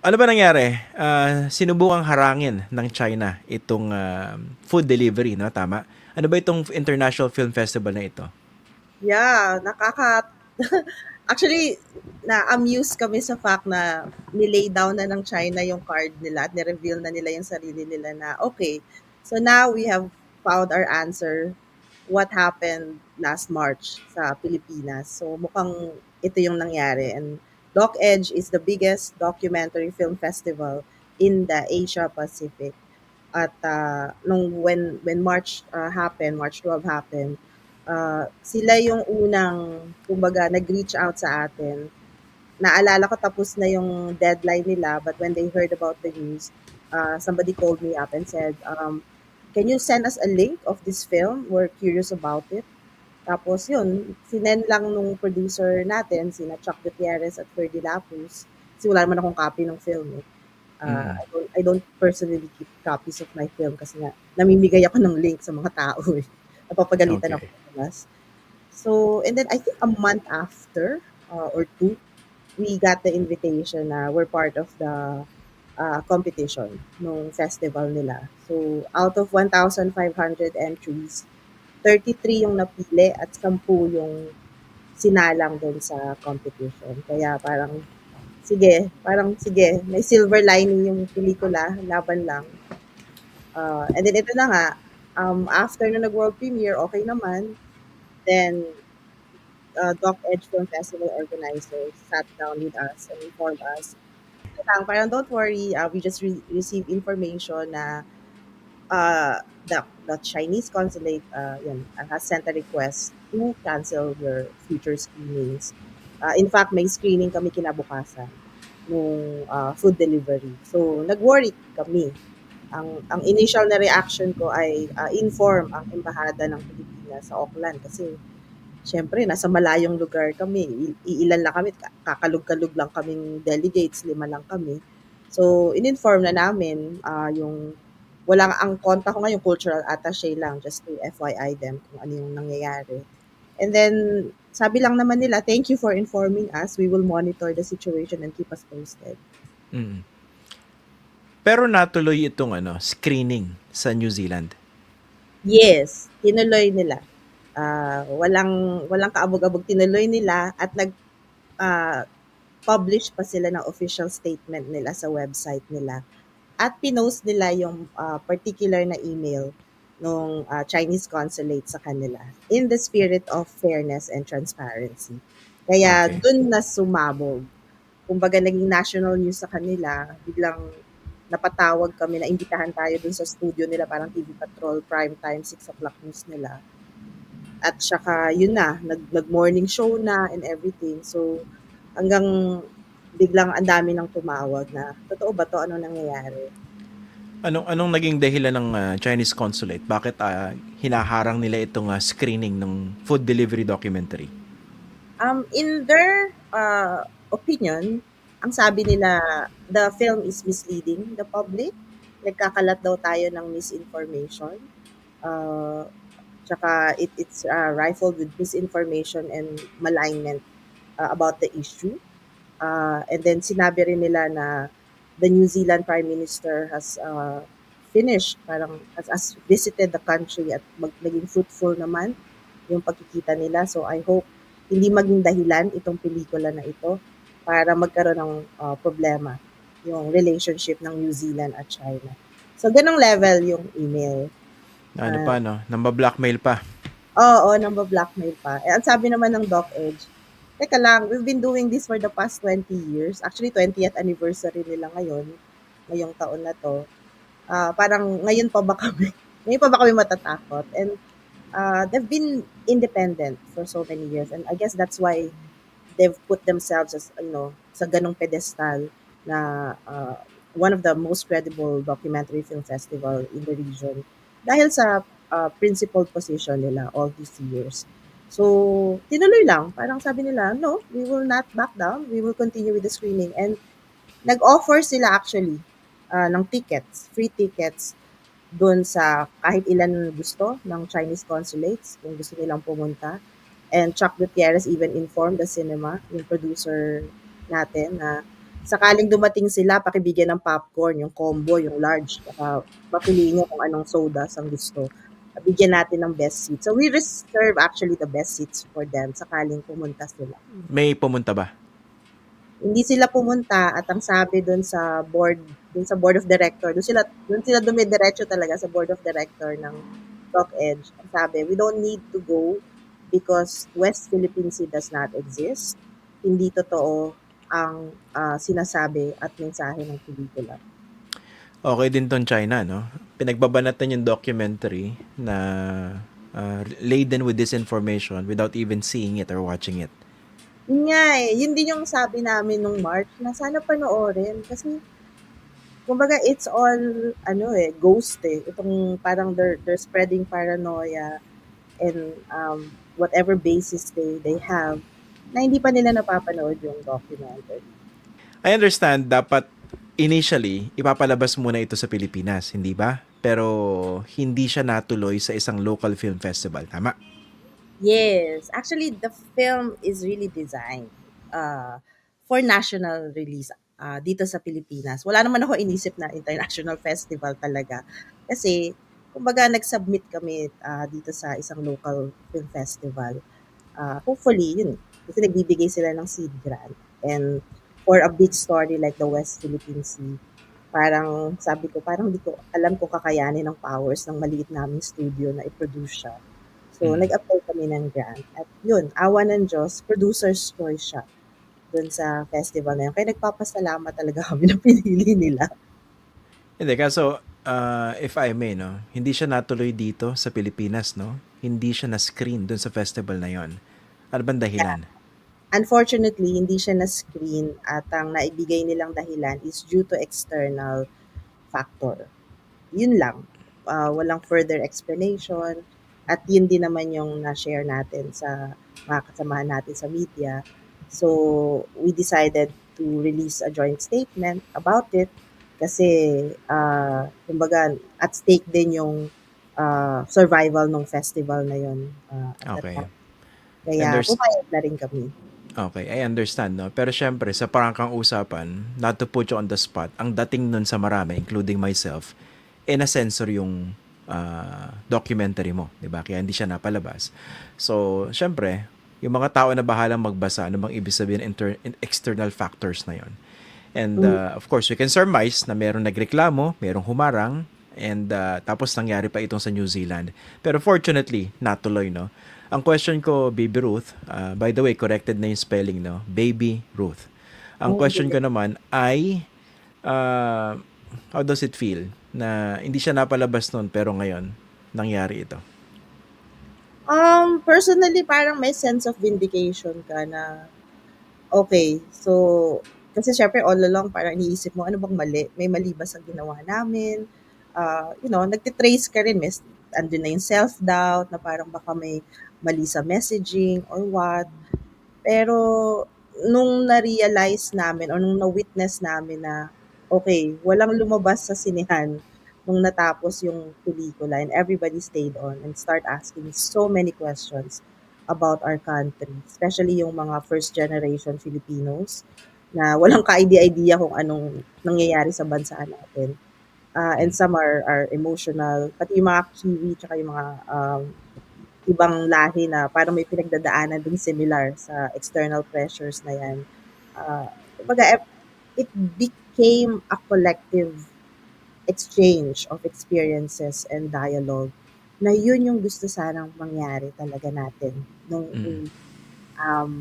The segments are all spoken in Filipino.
Ano ba nangyari? Ah, sinubukang harangin ng China itong ah, food delivery, no? Tama? Ano ba itong International Film Festival na ito? Yeah, nakaka actually na-amuse kami sa fact na nilay down na ng China yung card nila at ni-reveal na nila yung sarili nila na okay. So now we have found our answer what happened last March sa Pilipinas. So mukhang ito yung nangyari and Doc Edge is the biggest documentary film festival in the Asia Pacific. At uh, nung when when March uh, happened, March 12 happened, uh, sila yung unang kumbaga nag-reach out sa atin. Naalala ko tapos na yung deadline nila but when they heard about the news, uh, somebody called me up and said, um, can you send us a link of this film? We're curious about it. Tapos yun, sinend lang nung producer natin, sina Chuck Gutierrez at Ferdy Lapus. Kasi wala naman akong copy ng film eh. Uh, Mm. I, don't, I don't personally keep copies of my film kasi nga namimigay ako ng link sa mga tao eh. Napapagalitan ako Okay. sa labas. So, and then I think a month after uh, or two, we got the invitation na we're part of the uh, competition nung festival nila. So, out of 1,500 entries, 33 yung napili at 10 yung sinalang doon sa competition. Kaya parang, sige, parang sige, may silver lining yung pelikula, laban lang. Uh, and then ito na nga, um, after na nag-world premiere, okay naman. Then, uh, Doc Edge Film Festival organizers sat down with us and informed us. Lang, Parang don't worry, uh, we just re- received information na uh, the, the Chinese consulate uh, yun, uh, has sent a request to cancel your future screenings. Uh, in fact, may screening kami kinabukasan nung uh, food delivery. So, nag-worry kami. Ang, ang initial na reaction ko ay uh, inform ang embahada ng Pilipinas sa Auckland kasi syempre nasa malayong lugar kami. Iilan lang kami, ka- kakalug-kalug lang kaming delegates, lima lang kami. So, in-inform na namin uh, yung walang ang konta ko ngayon cultural attaché lang just to FYI them kung ano yung nangyayari. And then sabi lang naman nila, thank you for informing us. We will monitor the situation and keep us posted. Mm. Pero natuloy itong ano, screening sa New Zealand. Yes, tinuloy nila. Ah, walang walang kaabog-abog tinuloy nila at nag ah, publish pa sila ng official statement nila sa website nila. At pinost nila yung ah, particular na email nung ah, Chinese consulate sa kanila in the spirit of fairness and transparency. Kaya Okay. dun na sumabog. Kumbaga naging national news sa kanila, biglang napatawag kami na imbitahan tayo dun sa studio nila, parang TV Patrol, prime time, 6 o'clock news nila. At saka, yun na, nag, nag-morning show na and everything. So, hanggang biglang ang dami nang tumawag na, totoo ba to? Ano nangyayari? Anong anong naging dahilan ng ah, Chinese consulate? Bakit ah, hinaharang nila itong ah, screening ng food delivery documentary? Um, in their uh, opinion, ang sabi nila, the film is misleading the public. Nagkakalat daw tayo ng misinformation. Uh, tsaka it, it's uh, rifled with misinformation and malignment uh, about the issue. Uh, and then sinabi rin nila na the New Zealand Prime Minister has uh, finished, parang has, has visited the country at mag, naging fruitful naman yung pagkikita nila. So I hope hindi maging dahilan itong pelikula na ito para magkaroon ng uh, problema yung relationship ng New Zealand at China. So ganong level yung email. Ano Ah. pa no? Namba-blackmail pa. Oo, namba blackmail pa. Eh, ang sabi naman ng Doc Edge, teka lang, we've been doing this for the past 20 years. Actually, 20th anniversary nila ngayon, ngayong taon na to. Ah, parang ngayon pa ba kami, ngayon pa ba kami matatakot? And uh, they've been independent for so many years. And I guess that's why they've put themselves as, you know, sa ganong pedestal na uh, one of the most credible documentary film festival in the region. Dahil sa uh, principal position nila all these years. So, tinuloy lang. Parang sabi nila, no, we will not back down. We will continue with the screening. And nag-offer sila actually uh, ng tickets, free tickets doon sa kahit ilan gusto ng Chinese consulates kung gusto nilang pumunta. And Chuck Gutierrez even informed the cinema, yung producer natin, na sakaling dumating sila, pakibigyan ng popcorn, yung combo, yung large, saka papiliin nyo kung anong sodas ang gusto. Bigyan natin ng best seats. So we reserve actually the best seats for them sakaling pumunta sila. May pumunta ba? Hindi sila pumunta at ang sabi doon sa board, doon sa board of director, doon sila doon sila dumidiretso talaga sa board of director ng Talk Edge. Ang sabi, we don't need to go because West Philippine Sea does not exist. Hindi totoo ang ah, sinasabi at mensahe ng pelikula. Okay din tong China, no? Pinagbabanatan yung documentary na uh, laden with disinformation without even seeing it or watching it. Yun nga eh, yun din yung sabi namin nung March na sana panoorin kasi kumbaga it's all ano eh, ghost eh. Itong parang they're, they're spreading paranoia and um, whatever basis they, they have na hindi pa nila napapanood yung documentary. I understand dapat initially ipapalabas muna ito sa Pilipinas, hindi ba? Pero hindi siya natuloy sa isang local film festival, tama? Yes, actually the film is really designed uh, for national release uh, dito sa Pilipinas. Wala naman ako inisip na international festival talaga. Kasi, kumbaga, nag-submit kami uh, dito sa isang local film festival. Uh, hopefully, yun, kasi nagbibigay sila ng seed grant. And for a big story like the West Philippine Sea, parang sabi ko, parang hindi ko alam kung kakayanin ng powers ng maliit naming studio na i-produce siya. So, Mm. nag-apply kami ng grant. At yun, awa ng Diyos, producer's choice siya dun sa festival na yun. Kaya nagpapasalamat talaga kami na pinili nila. Hindi, kaso uh, if I may, no, hindi siya natuloy dito sa Pilipinas, no? Hindi siya na-screen dun sa festival na yon. Ano bang dahilan? Unfortunately, hindi siya na-screen at ang naibigay nilang dahilan is due to external factor. Yun lang. Ah, walang further explanation. At yun din naman yung na-share natin sa mga kasamahan natin sa media. So, we decided to release a joint statement about it kasi, ah, kumbaga, at stake din yung ah, survival ng festival na yun. that Okay. Kaya, And there's- pumayag na rin kami. Okay, I understand, no? Pero syempre, sa parangkang usapan, not to put you on the spot, ang dating nun sa marami, including myself, eh na-censor yung ah, documentary mo, di ba? Kaya hindi siya napalabas. So, syempre, yung mga tao na bahalang magbasa, ano bang ibig sabihin inter- in- external factors na yon. And uh, of course, we can surmise na merong nagreklamo, merong humarang, and uh, tapos nangyari pa itong sa New Zealand. Pero fortunately, natuloy, no? Ang question ko, Baby Ruth, uh, by the way, corrected na yung spelling, no? Baby Ruth. Ang Oh, question ko naman ay, uh, how does it feel na hindi siya napalabas noon pero ngayon nangyari ito? Um, personally, parang may sense of vindication ka na, okay, so, kasi syempre all along parang iniisip mo, ano bang mali? May mali ba sa ginawa namin? Ah, you know, nagtitrace ka rin, may, andun na yung self-doubt na parang baka may mali sa messaging or what. Pero, nung na-realize namin or nung na-witness namin na, okay, walang lumabas sa sinehan nung natapos yung pelikula and everybody stayed on and start asking so many questions about our country, especially yung mga first generation Filipinos na walang ka-idea-idea kung anong nangyayari sa bansa natin. Ah, and some are, are emotional, pati yung mga Kiwi tsaka yung mga um, ibang lahi na parang may pinagdadaanan din similar sa external pressures na yan. Uh, kumbaga, it became a collective exchange of experiences and dialogue na yun yung gusto sanang mangyari talaga natin. Nung, Mm. um,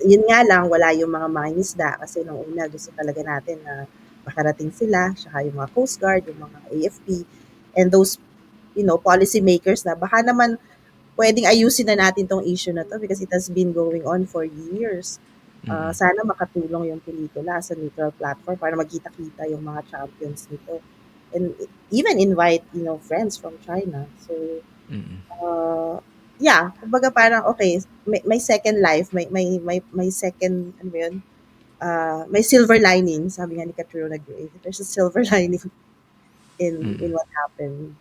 yun nga lang, wala yung mga mangingisda kasi nung una gusto talaga natin na makarating sila, saka yung mga Coast Guard, yung mga AFP, and those, you know, policy makers na baka naman pwedeng ayusin na natin tong issue na to because it has been going on for years. Uh, Mm. sana makatulong yung pelikula sa neutral platform para magkita-kita yung mga champions nito. And even invite, you know, friends from China. So, Mm. uh, yeah, kumbaga parang, okay, may, may second life, may, may, may, may second, ano yun? Uh, may silver lining, sabi nga ni Katrina Gray. There's a silver lining in, Mm. in what happened.